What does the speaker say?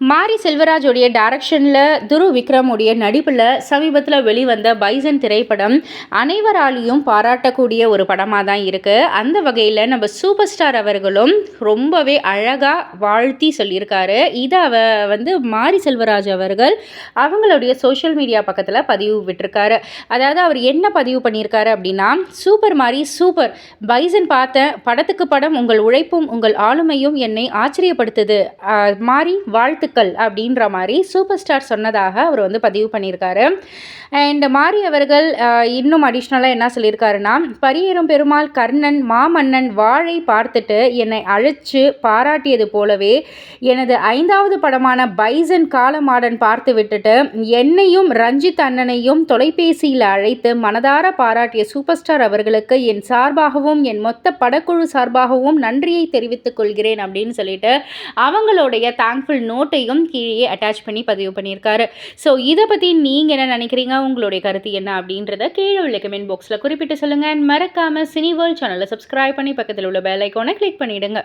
மாரி செல்வராஜோடைய டைரக்ஷனில் துரு விக்ரமுடைய நடிப்பில் சமீபத்தில் வெளிவந்த பைசன் திரைப்படம் அனைவராலையும் பாராட்டக்கூடிய ஒரு படமாக தான் இருக்குது அந்த வகையில் நம்ம சூப்பர் ஸ்டார் அவர்களும் ரொம்பவே அழகாக வாழ்த்தி சொல்லியிருக்காரு. இதை அவ வந்து மாரி செல்வராஜ் அவர்கள் அவங்களுடைய சோஷியல் மீடியா பக்கத்தில் பதிவு விட்டுருக்காரு. அதாவது அவர் என்ன பதிவு பண்ணியிருக்காரு அப்படின்னா சூப்பர் மாரி சூப்பர். பைசன் பார்த்தேன் படத்துக்கு படம் உங்கள் உழைப்பும் உங்கள் ஆளுமையும் என்னை ஆச்சரியப்படுத்துது. மாரி வாழ்த்து வாழ்த்துக்கள் அப்படின்ற மாதிரி சூப்பர் ஸ்டார் சொன்னதாக அவர் வந்து பதிவு பண்ணியிருக்காரு. அண்ட் மாரி அவர்கள் இன்னும் அடிஷ்னலாக என்ன சொல்லியிருக்காருன்னா பரியேறும் பெருமாள் கர்ணன் மாமன்னன் வாழை பார்த்துட்டு என்னை அழைச்சு பாராட்டியது போலவே எனது ஐந்தாவது படமான பைசன் காலமாடன் பார்த்து விட்டுட்டு என்னையும் ரஞ்சித் அண்ணனையும் தொலைபேசியில் அழைத்து மனதார பாராட்டிய சூப்பர் ஸ்டார் அவர்களுக்கு என் சார்பாகவும் என் மொத்த படக்குழு சார்பாகவும் நன்றியை தெரிவித்துக் கொள்கிறேன் அப்படின்னு சொல்லிட்டு அவங்களுடைய தேங்க்ஃபுல் நோட்டையும் கீழே அட்டாச் பண்ணி பதிவு பண்ணியிருக்காரு. ஸோ இதை பற்றி நீங்கள் என்ன நினைக்கிறீங்க? உங்களுடைய கருத்து என்ன அப்படின்றத கீழே உள்ள கமெண்ட் பாக்ஸில் குறிப்பிட்டு சொல்லுங்கள் அண்ட் மறக்காமல் சினி வேர்ல்ட் சேனலை சப்ஸ்கிரைப் பண்ணி பக்கத்தில் உள்ள பெல் ஐக்கானை கிளிக் பண்ணிவிடுங்க